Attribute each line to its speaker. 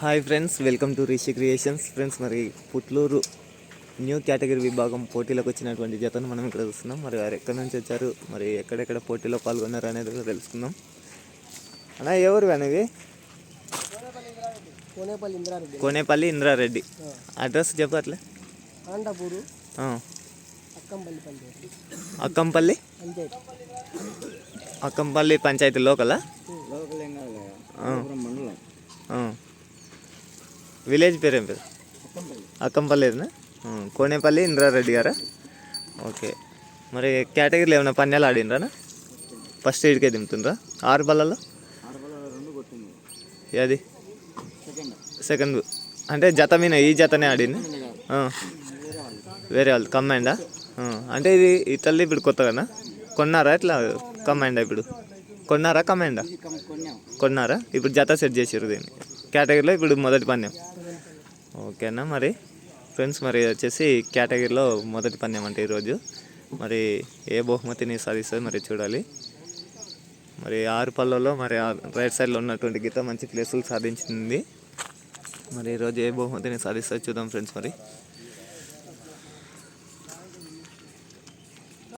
Speaker 1: Hi friends welcome to Rishi creations. Friends మరి Putluru new category విభాగం పోటీలకు వచ్చినటువంటి జతను మనం ఇక్కడ చూస్తున్నాం. మరి వారు ఎక్కడి నుంచి వచ్చారు? మరి ఎక్కడెక్కడ పోటీలో పాల్గొన్నారు అనేది కూడా తెలుసుకుందాం. అన్నా ఎవరు అనేవి
Speaker 2: కోనేపల్లి ఇంద్రారెడ్డి.
Speaker 1: అడ్రస్ చెప్పు అట్లే.
Speaker 2: ఆండాపూరు
Speaker 1: ఆ.
Speaker 2: అక్కంపల్లి
Speaker 1: అక్కంపల్లి? పంచాయతీ. లోకలా.
Speaker 2: మండలం.
Speaker 1: విలేజ్ పేరు పేరు? అక్కంపల్లినా కోనేపల్లి ఇంద్రారెడ్డి గారా? ఓకే. మరి కేటగిరీలో ఏమైనా పన్యాలు ఆడినరానా ఫస్ట్ ఎయిడ్కే దింపుతుండ్రా? ఆరు బల్లలో అది
Speaker 2: సెకండ్.
Speaker 1: అంటే జత మీద ఈ జతనే ఆడింది?
Speaker 2: వేరే వాళ్ళు
Speaker 1: వేరే కమాండా అంటే ఇది ఈ ఇప్పుడు కొత్తగానా? కొన్నారా ఇట్లా కమ్మైండా ఇప్పుడు? కొన్నారా కమాండా కొన్నారా? ఇప్పుడు జత సెట్ చేసారు దీన్ని. కేటగిరీలో ఇప్పుడు మొదటి పన్నెం ఓకేనా మరి? ఫ్రెండ్స్ మరి వచ్చేసి కేటగిరీలో మొదటి పందెం అంటే ఈరోజు. మరి ఏ బహుమతిని సాధిస్తుంది మరి చూడాలి. మరి ఆరు పళ్ళలో మరి ఆ రైట్ సైడ్లో ఉన్నటువంటి గీత మంచి ప్లేసులు సాధించింది. మరి ఈరోజు ఏ బహుమతిని సాధిస్తుంది చూద్దాం ఫ్రెండ్స్ మరి.